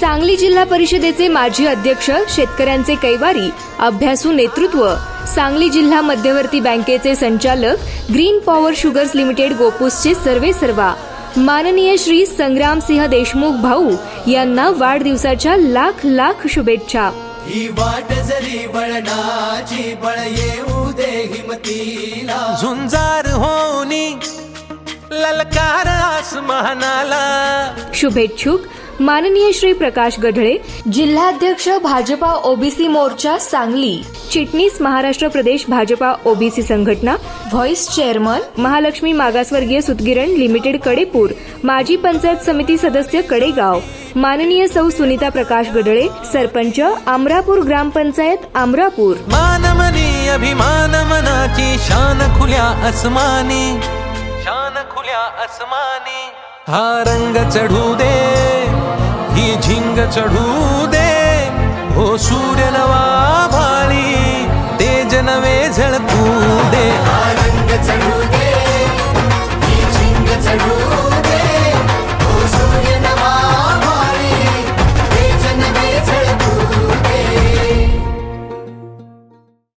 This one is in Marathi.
सांगली जिल्हा परिषदेचे माजी अध्यक्ष शेतकऱ्यांचे कैवारी अभ्यासू नेतृत्व सांगली जिल्हा मध्यवर्ती बँकेचे संचालक ग्रीन पॉवर शुगर्स लिमिटेड गोपूसचे सर्वे सर्वा माननीय श्री संग्रामसिंह देशमुख भाऊ यांना वाढदिवसाच्या लाख लाख शुभेच्छा. ही वाट जरी वळणाची बळ येऊ दे हिमतीला. झुंजार होनी ललकार आसमानाला. शुभेच्छुक माननीय श्री प्रकाश गढळे जिल्हाध्यक्ष भाजपा ओबीसी मोर्चा सांगली चिटणीस महाराष्ट्र प्रदेश भाजपा ओबीसी संघटना व्हॉइस चेअरमन महालक्ष्मी मागासवर्गीय सुतगिरण लिमिटेड कडेपूर माजी पंचायत समिती सदस्य कडेगाव माननीय सौ सुनीता प्रकाश गढळे सरपंच आमरापूर ग्रामपंचायत आमरापूर. मानमनी अभिमान मनाची शान खुल्या अस्मानी शान खुल्या अस्मानी हा रंग चढू दे. चढू दे. हो सूर्य नवा भाळी तेज नवे झळकू